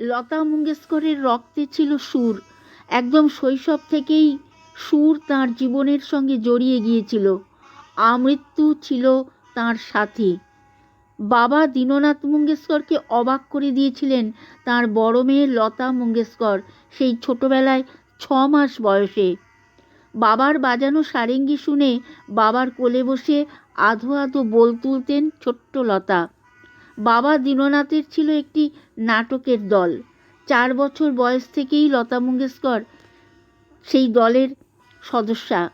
লতা মঙ্গেশকরের রক্তে ছিল সুর। একদম শৈশব থেকেই সুর তার জীবনের সঙ্গে জড়িয়ে গিয়েছিল। আমৃত্যু ছিল তার সাথী। বাবা দীননাথ মঙ্গেশকরকে অবাক করে দিয়েছিলেন তার বড় মেয়ে লতা মঙ্গেশকর সেই ছোটবেলায় ছ মাস বয়সে। বাবার বাজানো সারেঙ্গি শুনে বাবার কোলে বসে আধো আধো বোল তুলতেন ছোট্ট লতা। বাবা দীননাথের ছিল একটি নাটকের দল। চার বছর বয়স থেকেই লতা মঙ্গেশকর সেই দলের সদস্যা।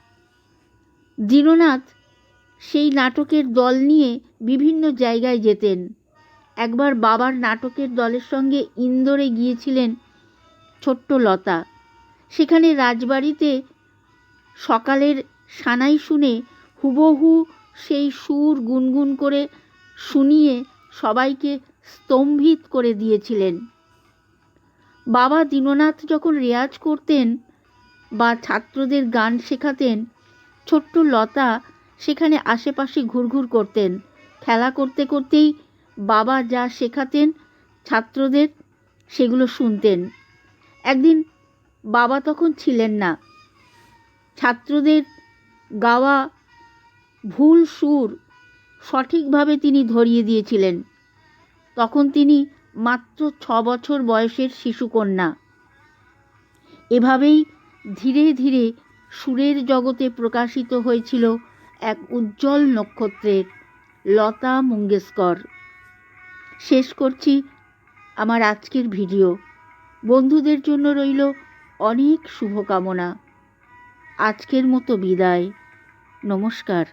দীননাথ সেই নাটকের দল নিয়ে বিভিন্ন জায়গায় যেতেন। একবার বাবার নাটকের দলের সঙ্গে ইন্দোরে গিয়েছিলেন ছোট্ট লতা। সেখানে রাজবাড়িতে সকালের সানাই শুনে হুবহু সেই সুর গুনগুন করে শুনিয়ে সবাইকে স্তম্ভিত করে দিয়েছিলেন। বাবা দীননাথ যখন রেয়াজ করতেন বা ছাত্রদের গান শেখাতেন, ছোট্ট লতা সেখানে আশেপাশে ঘুরঘুর করতেন। খেলা করতে করতেই বাবা যা শেখাতেন ছাত্রদের, সেগুলো শুনতেন। একদিন বাবা তখন ছিলেন না। ছাত্রদের গাওয়া ভুল সুর সঠিকভাবে তিনি ধরিয়ে দিয়েছিলেন। তখন তিনি মাত্র ছ বছর বয়সের শিশুকন্যা। এভাবেই ধীরে ধীরে সুরের জগতে প্রকাশিত হয়েছিল এক উজ্জ্বল নক্ষত্রের লতা মঙ্গেশকর। শেষ করছি আমার আজকের ভিডিও। বন্ধুদের জন্য রইল অনেক শুভকামনা। আজকের মতো বিদায়। নমস্কার।